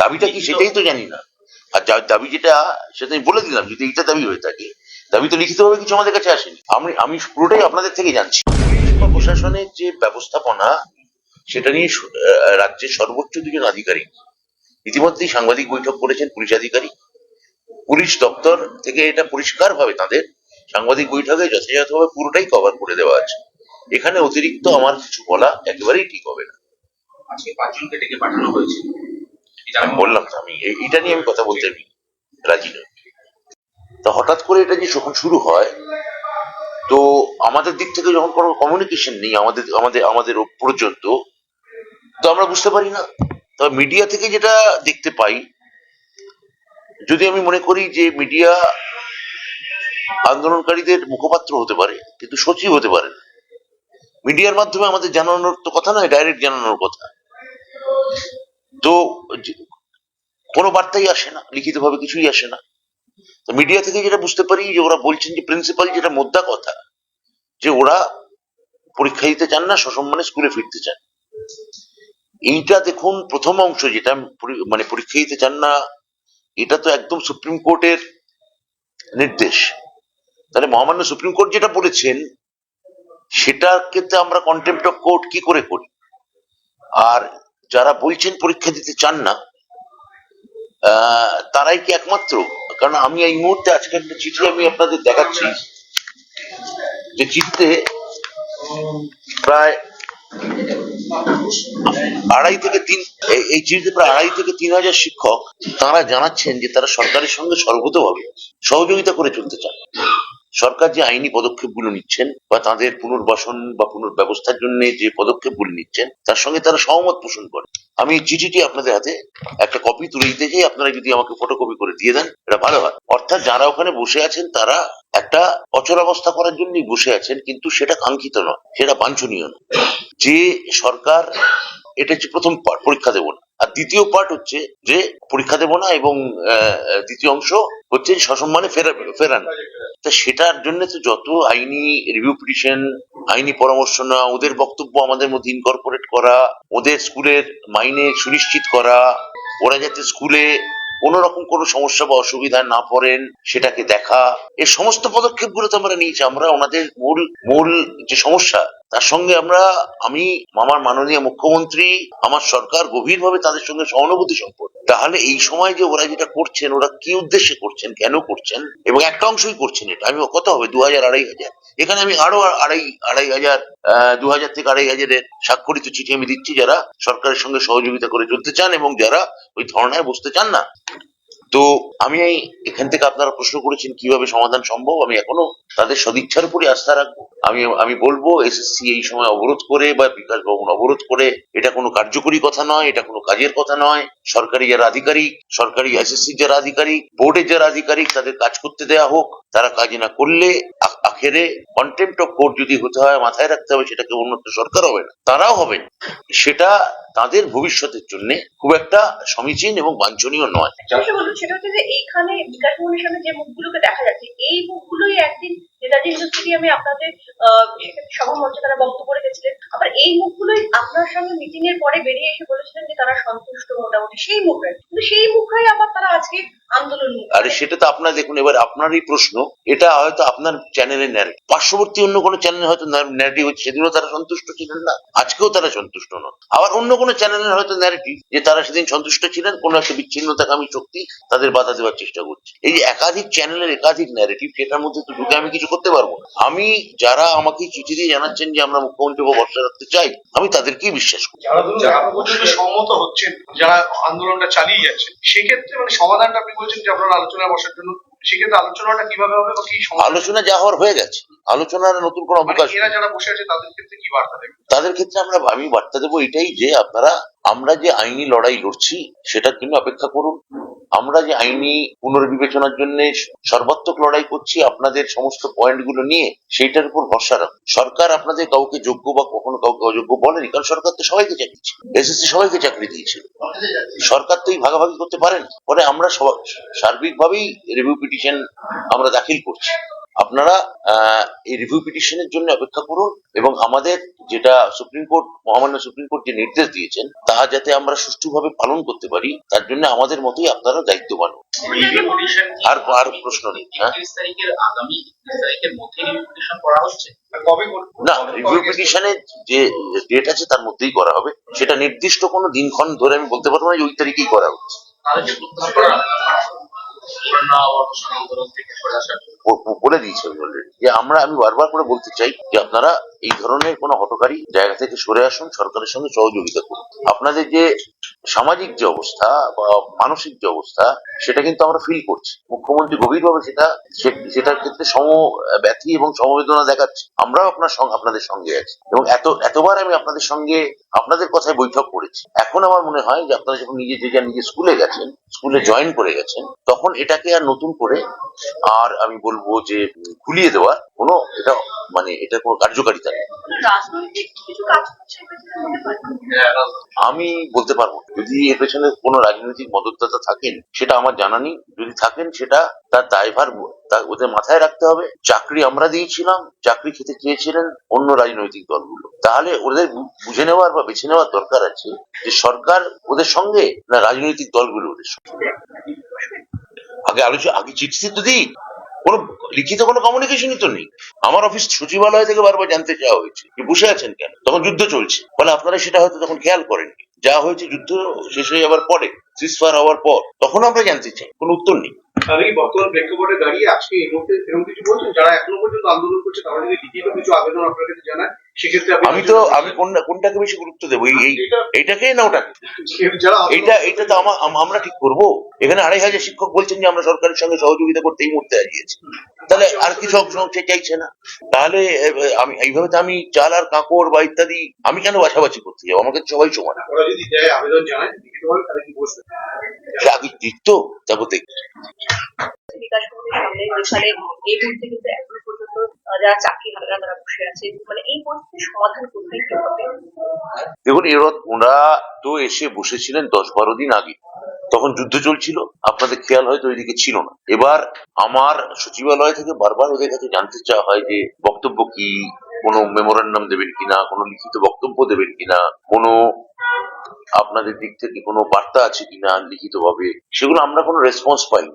দাবিটা কি সেটাই তো জানি না। আর যার দাবি যেটা সেটা আমি বলে দিলাম যদি এইটা দাবি হয়ে থাকে। দাবি তো লিখিতভাবে কিছু আমাদের কাছে আসেনি। আমি আমি পুরোটাই আপনাদের থেকে জানছি। প্রশাসনের যে ব্যবস্থাপনা সেটা নিয়ে রাজ্যের সর্বোচ্চ দুজন আধিকারিক। ইতিমধ্যেই সাংবাদিক বৈঠক করেছেন পুলিশ আধিকারিক। পুলিশ দপ্তর থেকে এটা পরিষ্কার ভাবে তাদের সাংবাদিক বৈঠকে যথাযথভাবে পুরোটাই কভার করে দেওয়া আছে। এখানে অতিরিক্ত আমার কিছু বলা একেবারেই ঠিক হবে না। আজকে পাঁচজনকে ডেকে পাঠানো হয়েছে। আমি বললাম তো আমি এইটা নিয়ে আমি কথা বলতে আমি রাজি নই। তো হঠাৎ করে এটা যে যখন শুরু হয় তো আমাদের দিক থেকে যখন কোনো কমিউনিকেশন নেই আমাদের আমাদের আমাদের পর্যন্ত তো আমরা বুঝতে পারি না। তবে মিডিয়া থেকে যেটা দেখতে পাই যদি আমি মনে করি যে মিডিয়া আন্দোলনকারীদের মুখপাত্র হতে পারে কিন্তু সচিব হতে পারে না। মিডিয়ার মাধ্যমে আমাদের জানানোর তো কথা নয় ডাইরেক্ট জানানোর কথা। তো কোনো বার্তাই আসে না, লিখিতভাবে কিছুই আসে না। তো মিডিয়া থেকে যেটা বুঝতে পারি যে ওরা বলছেন যে প্রিন্সিপাল যেটা মোদ্দা কথা, যে ওরা পরীক্ষা দিতে চান না, সসম্মানে স্কুলে ফিরতে চান। এইটা দেখুন, প্রথম অংশ যেটা মানে পরীক্ষা দিতে চান না, এটা তো একদম সুপ্রিম কোর্টের নির্দেশ। তাহলে মহামান্য সুপ্রিম কোর্ট যেটা বলেছেন সেটার ক্ষেত্রে আমরা কন্টেম্প্ট অফ কোর্ট কি করে করি? আর যারা বলছেন পরীক্ষা দিতে চান না তারাই কি একমাত্র? কারণ আমি এই মুহূর্তে আজকে একটা চিঠি আমি আপনাদের দেখাচ্ছি। যে চিঠিতে প্রায় আড়াই থেকে তিন, এই চিঠিতে প্রায় আড়াই থেকে তিন হাজার শিক্ষক তারা জানাচ্ছেন যে তারা সরকারের সঙ্গে সর্বতভাবে সহযোগিতা করে চলতে চান। সরকার যে আইনি পদক্ষেপগুলো নিচ্ছেন বা তাদের পুনর্বাসন বা পুনর্ব্যবস্থার জন্য যে পদক্ষেপগুলো নিচ্ছেন, তার সঙ্গে তারা সহমত পোষণ করে আমি চিঠিটি আপনাদের হাতে একটা কপি তুলে দিতে চাই। আপনারা যদি আমাকে ফটোকপি করে দিয়ে দেন, এটা ভালো হয়। অর্থাৎ যারা ওখানে বসে আছেন, তারা একটা অচলাবস্থা করার জন্যই বসে আছেন, কিন্তু সেটা কাঙ্ক্ষিত নয়, সেটা বাঞ্ছনীয় নয়। যে সরকার, এটা হচ্ছে প্রথম পার্ট পরীক্ষা দেবো না। আর দ্বিতীয় পার্ট হচ্ছে যে পরীক্ষা দেবো না এবং দ্বিতীয় অংশ হচ্ছে সসম্মানে ফেরা ফেরান। তা সেটার জন্য তো যত আইনি রিভিউ পিটিশন আইনি পরামর্শ নেওয়া, ওদের বক্তব্য আমাদের মধ্যে ইনকর্পোরেট করা, ওদের স্কুলের মাইনে সুনিশ্চিত করা, ওরা যাতে স্কুলে কোনো রকম কোনো সমস্যা বা অসুবিধায় না পড়েন, সেটাকে দেখা। এই সমস্ত পদক্ষেপগুলো তো আমরা নিয়েছি। আমরা ওনাদের মূল মূল যে সমস্যা তার সঙ্গে আমরা, আমি আমার মাননীয় মুখ্যমন্ত্রী, আমার সরকার গভীরভাবে তাদের সঙ্গে সহানুভূতি সম্পর্ক তাহলে এই সময় যে ওরা যেটা করছেন, ওরা কি উদ্দেশ্যে করছেন, কেন করছেন, এবং একটা অংশই করছেন এটা, আমি কত হবে? দু হাজার আড়াই হাজার। এখানে আমি আরও আড়াই আড়াই হাজার দু হাজার থেকে আড়াই হাজারের স্বাক্ষরিত চিঠি আমি দিচ্ছি যারা সরকারের সঙ্গে সহযোগিতা করে চলতে চান এবং যারা ওই ধর্নায় বসতে চান না। তো আমি এখান থেকে আপনারা প্রশ্ন করেছেন, কীভাবে সমাধান সম্ভব? আমি এখনও তাদের সদিচ্ছার উপরে আস্থা রাখব। আমি আমি বলব, এসএসসি এই সময় অবরোধ করে বা বিকাশ ভবন অবরোধ করে, এটা কোনো কার্যকরী কথা নয়, এটা কোনো কাজের কথা নয়। সরকারি যারা আধিকারিক, সরকারি এসএসসি যারা আধিকারিক, বোর্ডের যারা আধিকারিক, তাদের কাজ করতে দেয়া হোক। তারা কাজ না করলে আখেরে কন্টেম্প্ট অফ কোর্ট যদি হতে হয় মাথায় রাখতে হবে সেটাকে উন্নত সরকার হবে না। তারাও হবেন সেটা তাদের ভবিষ্যতের জন্য খুব একটা সমীচীন এবং বাঞ্ছনীয় নয়। সেটা হচ্ছে যে এইখানে বিকাশ ভবনের সামনে যে মুখগুলোকে দেখা যাচ্ছে এই মুখগুলোই একদিন নেতাজি স্টেডিয়ামে আপনাদের আহ, সেক্ষেত্রে সভা মঞ্চে তারা বক্তব্য রেখেছিলেন। আবার এই মুখগুলোই আপনার সঙ্গে মিটিং এর পরে বেরিয়ে এসে বলেছিলেন যে তারা সন্তুষ্ট মোটামুটি। সেই মুখে। কিন্তু সেই মুখেই আবার তারা আজকে আন্দোলন মুখে। আরে সেটা তো আপনার দেখুন এবার আপনারই প্রশ্ন। এটা হয়তো আপনার চ্যানেলের ন্যারেটিভ পার্শ্ববর্তী অন্য কোনো চ্যানেলে হয়তো ন্যারেটিভ হচ্ছে সেদিনও তারা সন্তুষ্ট ছিলেন না। আজকেও তারা সন্তুষ্ট নন। আবার অন্য কোনো চ্যানেলের হয়তো ন্যারেটিভ যে তারা সেদিন সন্তুষ্ট ছিলেন কোনো একটা বিচ্ছিন্নতাকামী শক্তি তাদের বাধা দেওয়ার চেষ্টা করছে। এই যে একাধিক চ্যানেলের একাধিক ন্যারেটিভ সেটার মধ্যে তো ঢুকে আমি কিছু করতে পারব না। আমি যারা আমাকে চিঠি দিয়ে জানাচ্ছেন যে আমরা মুখ্যমন্ত্রী ভরসা রাখতে চাই আমি তাদেরকেই বিশ্বাস করি। যারা সম্মত হচ্ছেন যারা আন্দোলনটা চালিয়ে যাচ্ছেন সেক্ষেত্রে মানে সমাধানটা আপনি বলছেন যে আপনারা আলোচনায় বসার জন্য। সেক্ষেত্রে আলোচনাটা কীভাবে হবে বা কি আলোচনা যা হওয়ার হয়ে গেছে। আলোচনার নতুন কোনো মানে অবকাশ এরা যারা বসে আছে তাদের ক্ষেত্রে কি বার্তা দেবে তাদের ক্ষেত্রে আমরা আমি বার্তা দেবো এটাই যে আপনারা আমরা যে আইনি লড়াই লড়ছি সেটার জন্য অপেক্ষা করুন। আমরা যে আইনি পুনর্বিবেচনার জন্য সর্বাত্মক লড়াই করছি, আপনাদের সমস্ত পয়েন্টগুলো নিয়ে সেইটার উপর ভরসা রাখুন। সরকার আপনাদের কাউকে যোগ্য বা কখনো কাউকে অযোগ্য বলেনি, কারণ সরকার তো সবাইকে চাকরি এসএসসি সবাইকে চাকরি দিয়েছিল। সরকার তো এই ভাগাভাগি করতে পারেন। পরে আমরা সার্বিকভাবেই রিভিউ পিটিশন আমরা দাখিল করছি। আপনারা আহ, এই রিভিউ পিটিশনের জন্য অপেক্ষা করুন এবং আমাদের যেটা সুপ্রিম কোর্ট মহামান্য সুপ্রিম কোর্ট যে নির্দেশ দিয়েছেন তা যাতে আমরা সুষ্ঠুভাবে পালন করতে পারি তার জন্য আমাদের মতোই আপনারা দায়িত্ববান। আর আর প্রশ্ন নেই হ্যাঁ আগামী একত্রিশ তারিখের মধ্যে রিভিউ পিটিশন করা হচ্ছে আর কবে করবেন? না রিভিউ পিটিশনের যে ডেট আছে তার মধ্যেই করা হবে সেটা নির্দিষ্ট কোনো দিনক্ষণ ধরে আমি বলতে পারব না যে ওই তারিখেই করা হচ্ছে বলে দিয়েছি আমি অলরেডি যে আমরা, আমি বারবার করে বলতে চাই যে আপনারা এই ধরনের কোনো হটকারী জায়গা থেকে সরে আসুন, সরকারের সঙ্গে সহযোগিতা করুন। আপনাদের যে সামাজিক যে অবস্থা বা মানসিক যে অবস্থা সেটা কিন্তু আমরা ফিল করছি। মুখ্যমন্ত্রী গভীরভাবে সেটা সেটার ক্ষেত্রে সম ব্যথী এবং সমবেদনা দেখাচ্ছে। আমরাও আপনার সঙ্গে আপনাদের সঙ্গে আছি। এবং এত এতবার আমি আপনাদের সঙ্গে আপনাদের কথায় বৈঠক করেছি। এখন আমার মনে হয় যে আপনারা যখন নিজে যে যার নিজে স্কুলে গেছেন স্কুলে জয়েন করে গেছেন তখন এটাকে আর নতুন করে আর আমি বলব যে উম, ঘুলিয়ে দেওয়া কোনো এটা মানে এটা কোনো কার্যকারিতা নেই। আমি বলতে পারব যদি এর পেছনে কোনো রাজনৈতিক মদতদাতা থাকেন, সেটা আমার জানা নেই। যদি থাকেন, সেটা তার দায়ভার ওদের মাথায় রাখতে হবে। চাকরি আমরা দিয়েছিলাম, চাকরি খেতে চেয়েছিলেন অন্য রাজনৈতিক দলগুলো। তাহলে ওদের বুঝে নেওয়ার বা বেছে নেওয়ার দরকার আছে যে সরকার ওদের সঙ্গে না রাজনৈতিক দলগুলো ওদের সঙ্গে। আগে আলোচনা আগে চিঠি তো দিই কোনো লিখিত কোনো কমিউনিকেশনই তো নেই। আমার অফিস সচিবালয় থেকে বারবার জানতে চাওয়া হয়েছে যে বসে আছেন কেন? তখন যুদ্ধ চলছে। ফলে আপনারা সেটা হয়তো তখন খেয়াল করেননি। যা হয়েছে যুদ্ধ শেষ হয়ে যাওয়ার পরে সিসফার হওয়ার পর, তখন আমরা জানতে চাই। কোনো উত্তর নেই। কি বর্তমান প্রেক্ষাপটে দাঁড়িয়ে আজকে এই মুহূর্তে এরকম কিছু বলছেন? যারা এখনও পর্যন্ত আন্দোলন করছে, তারা যদি লিখিত কিছু আবেদন আপনার কাছে জানায় আমি তো আমি কোনটাকে বেশি গুরুত্ব দেবো? এই না ওটাকে? এইটা এইটা তো আমরা ঠিক করব? এখানে আড়াই হাজার শিক্ষক বলছেন যে আমরা সরকারের সঙ্গে সহযোগিতা করতে এই মুহূর্তে তাহলে আর কি সে চাইছে না? তাহলে আমি এইভাবে তো আমি চাল আর কাঁকড় বা ইত্যাদি আমি কেন বাছাবাছি করতে যাব? আমাকে সবাই সমান। ওরা যদি দেয় আবেদন জানায় লিখিতভাবে তাহলে কি বসবে? সে আগে দিত তারপর বিকাশ সামনে এই মুহূর্তে কিন্তু এখনও পর্যন্ত যারা চাকরি হারারা বসে আছে মানে এই পরিস্থিতির সমাধান করতেই কি হবে? দেখুন এরা ওরা তো এসে বসেছিলেন দশ বারো দিন আগে। তখন যুদ্ধ চলছিল, আপনাদের খেয়াল হয়তো ওইদিকে ছিল না। এবার আমার সচিবালয় থেকে বারবার ওদের কাছে জানতে চাওয়া হয় যে, বক্তব্য কি? কোনো মেমোরান্ডাম দেবেন কিনা? কোনো লিখিত বক্তব্য দেবেন কিনা? কোনো আপনাদের দিক থেকে কোনো বার্তা আছে কিনা লিখিত ভাবে সেগুলো আমরা কোনো রেসপন্স পাইনি।